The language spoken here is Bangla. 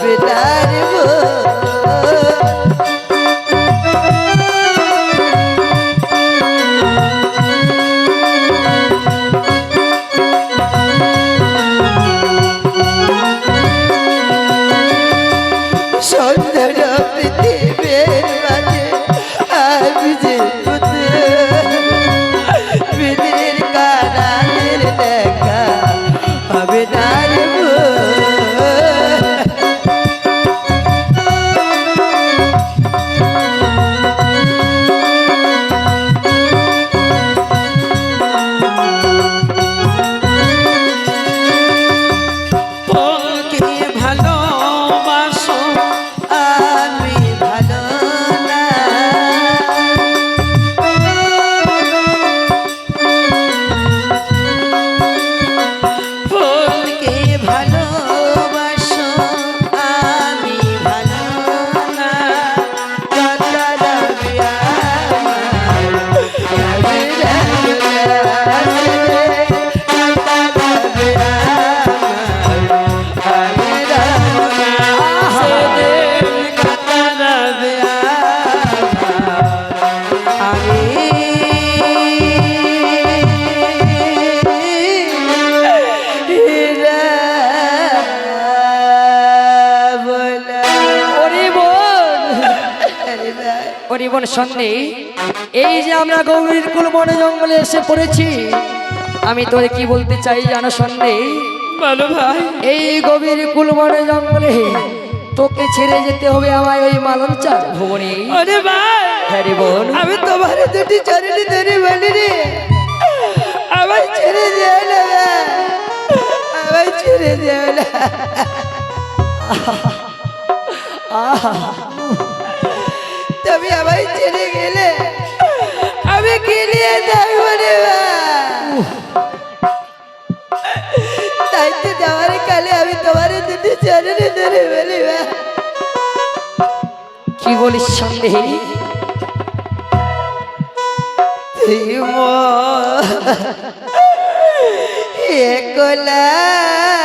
হবে ওরে বোন সন্ধে। এই যে আমরা গভীর কুল বনে জঙ্গলে এসে পড়েছি আমি তোরে কি বলতে চাই জানো সন্ধে? বলো ভাই। এই গভীর কুল বনে জঙ্গলে তোকে ছেড়ে যেতে হবে আমায় ওই মালঞ্চা ভুবনে। ওরে ভাই হ্যাঁ রে বোন আমি তোমার দুটি চরণি ধরে বলি রে আমায় ছেড়ে যেও না আমায় ছেড়ে যেও না। তুমি আমায় ছেড়ে গেলে আমি গিলিয়ে থাকব রে তো যাওয়ার কালে আমি তোমার দুটি চরণি ধরে বলি কি বলিস সন্দেহ Ekula